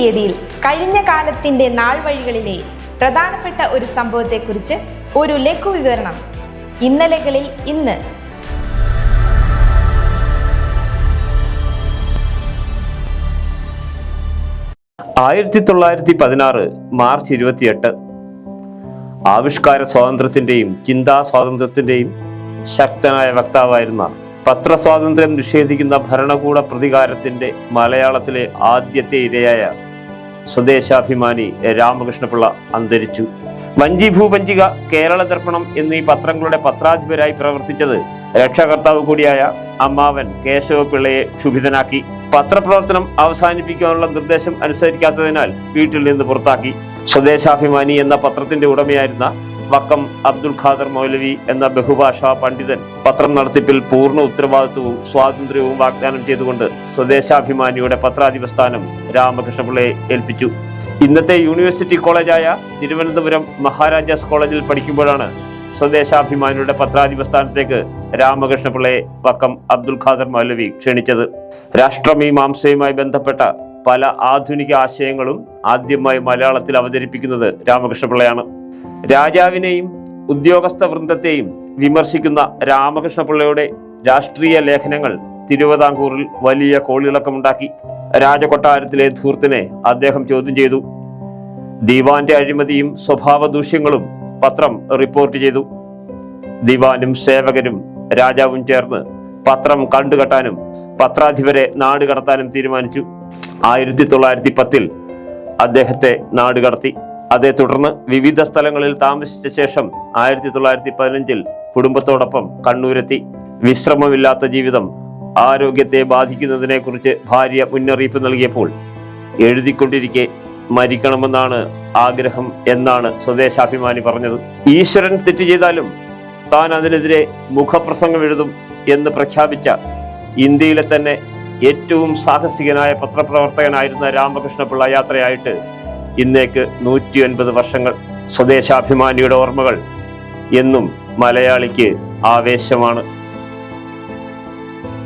തീയതിയിൽ കഴിഞ്ഞ കാലത്തിന്റെ നാൾ വഴികളിലെ പ്രധാനപ്പെട്ട ഒരു സംഭവത്തെക്കുറിച്ച് ഒരു ലഘു വിവരണം ഇന്നലകളിൽ ഇന്ന്. ആയിരത്തി തൊള്ളായിരത്തി പതിനാറ് മാർച്ച് ഇരുപത്തിയെട്ട്. ആവിഷ്കാര സ്വാതന്ത്ര്യത്തിന്റെയും ചിന്താ സ്വാതന്ത്ര്യത്തിന്റെയും ശക്തനായ വക്താവായിരുന്ന പത്രസ്വാതന്ത്ര്യം നിഷേധിക്കുന്ന ഭരണകൂട പ്രതികാരത്തിന്റെ മലയാളത്തിലെ ആദ്യത്തെ ഇരയായ സ്വദേശാഭിമാനി രാമകൃഷ്ണപിള്ള അന്തരിച്ചു. വഞ്ചി ഭൂപഞ്ചിക കേരള ദർപ്പണം എന്നീ പത്രങ്ങളുടെ പത്രാധിപരായി പ്രവർത്തിച്ചത് രക്ഷാകർത്താവ് കൂടിയായ അമ്മാവൻ കേശവപിള്ളയെ ക്ഷുഭിതനാക്കി. പത്രപ്രവർത്തനം അവസാനിപ്പിക്കാനുള്ള നിർദ്ദേശം അനുസരിക്കാത്തതിനാൽ വീട്ടിൽ നിന്ന് പുറത്താക്കി. സ്വദേശാഭിമാനി എന്ന പത്രത്തിന്റെ ഉടമയായിരുന്ന വക്കം അബ്ദുൽ ഖാദർ മൗലവി എന്ന ബഹുഭാഷാ പണ്ഡിതൻ പത്രം നടത്തിപ്പിൽ പൂർണ ഉത്തരവാദിത്വവും സ്വാതന്ത്ര്യവും വാഗ്ദാനം ചെയ്തുകൊണ്ട് സ്വദേശാഭിമാനിയുടെ പത്രാധിപ സ്ഥാനം രാമകൃഷ്ണപിള്ളയെ ഏൽപ്പിച്ചു. ഇന്നത്തെ യൂണിവേഴ്സിറ്റി കോളേജായ തിരുവനന്തപുരം മഹാരാജാസ് കോളേജിൽ പഠിക്കുമ്പോഴാണ് സ്വദേശാഭിമാനിയുടെ പത്രാധിപ സ്ഥാനത്തേക്ക് രാമകൃഷ്ണപിള്ളയെ വക്കം അബ്ദുൽ ഖാദർ മൗലവി ക്ഷണിച്ചത്. രാഷ്ട്രമീമാംസയുമായി ബന്ധപ്പെട്ട പല ആധുനിക ആശയങ്ങളും ആദ്യമായി മലയാളത്തിൽ അവതരിപ്പിക്കുന്നത് രാമകൃഷ്ണപിള്ളയാണ്. രാജാവിനെയും ഉദ്യോഗസ്ഥ വൃന്ദത്തെയും വിമർശിക്കുന്ന രാമകൃഷ്ണപിള്ളയുടെ രാഷ്ട്രീയ ലേഖനങ്ങൾ തിരുവിതാംകൂറിൽ വലിയ കോളിളക്കമുണ്ടാക്കി. രാജകൊട്ടാരത്തിലെ ധൂർത്തിനെ അദ്ദേഹം ചോദ്യം ചെയ്തു. ദിവാന്റെ അഴിമതിയും സ്വഭാവ ദൂഷ്യങ്ങളും പത്രം റിപ്പോർട്ട് ചെയ്തു. ദിവാനും സേവകരും രാജാവും ചേർന്ന് പത്രം കണ്ടുകെട്ടാനും പത്രാധിപരെ നാടുകടത്താനും തീരുമാനിച്ചു. ആയിരത്തി തൊള്ളായിരത്തി പത്തിൽ അദ്ദേഹത്തെ നാട് കടത്തി അതേ തുടർന്ന് വിവിധ സ്ഥലങ്ങളിൽ താമസിച്ച ശേഷം ആയിരത്തി തൊള്ളായിരത്തി പതിനഞ്ചിൽ കുടുംബത്തോടൊപ്പം കണ്ണൂരെത്തി. വിശ്രമമില്ലാത്ത ജീവിതം ആരോഗ്യത്തെ ബാധിക്കുന്നതിനെ കുറിച്ച് ഭാര്യ മുന്നറിയിപ്പ് നൽകിയപ്പോൾ എഴുതിക്കൊണ്ടിരിക്കെ മരിക്കണമെന്നാണ് ആഗ്രഹം എന്നാണ് സ്വദേശാഭിമാനി പറഞ്ഞത്. ഈശ്വരൻ തെറ്റ് ചെയ്താലും താൻ അതിനെതിരെ മുഖപ്രസംഗം എഴുതും എന്ന് പ്രഖ്യാപിച്ച ഇന്ത്യയിലെ തന്നെ ഏറ്റവും സാഹസികനായ പത്രപ്രവർത്തകനായിരുന്ന രാമകൃഷ്ണപിള്ള യാത്രയായിട്ട് ഇന്നേക്ക് നൂറ്റി ഒൻപത് വർഷങ്ങൾ സ്വദേശാഭിമാനിയുടെ ഓർമ്മകൾ എന്നും മലയാളിക്ക് ആവേശമാണ്.